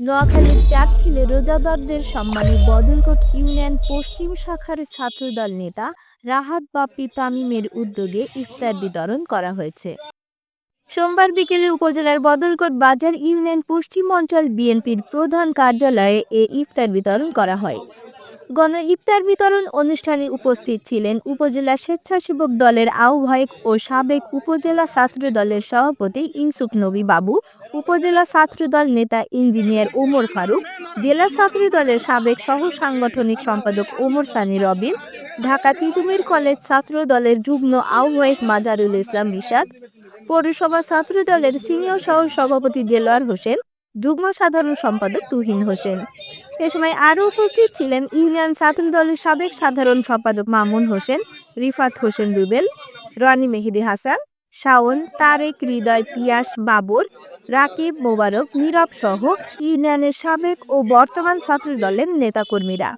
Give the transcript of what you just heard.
নোয়াখালীর চাটখিলে রোজাদারদের সম্মানে বদলকোট ইউনিয়ন পশ্চিম শাখার ছাত্রদল নেতা রাহাত বাপ্পি তামিমের উদ্যোগে ইফতার বিতরণ করা হয়েছে। সোমবার বিকেলে উপজেলার বদলকোট বাজার ইউনিয়ন পশ্চিম অঞ্চল বিএনপির প্রধান কার্যালয়ে এ ইফতার বিতরণ করা হয়। গণ ইফতার বিতরণ অনুষ্ঠানে উপস্থিত ছিলেন উপজেলা স্বেচ্ছাসেবক দলের আহ্বায়ক ও সাবেক উপজেলা ছাত্র দলের সভাপতি ইনসুফ নবী বাবু, উপজেলা ছাত্রদল নেতা ইঞ্জিনিয়ার ওমর ফারুক, জেলা ছাত্র দলের সাবেক সহ সাংগঠনিক সম্পাদক ওমর সানি রবিন, ঢাকা তিতুমির কলেজ ছাত্র দলের যুগ্ম আহ্বায়ক মাজারুল ইসলাম রিশাদ পৌরসভা ছাত্র দলের সিনিয়র সহ সভাপতি দেলোয়ার হোসেন, যুগ্ম সাধারণ সম্পাদক তুহিন হোসেন। এ সময় আরও উপস্থিত ছিলেন ইউনিয়ন ছাত্র দলের সাবেক সাধারণ সম্পাদক মামুন হোসেন, রিফাত হোসেন রুবেল, রানি মেহেদি হাসান, শাওন, তারেক, হৃদয়, পিয়াস, বাবর, রাকিব, মোবারক, নীরব সহ ইউনিয়নের সাবেক ও বর্তমান ছাত্র দলের নেতাকর্মীরা।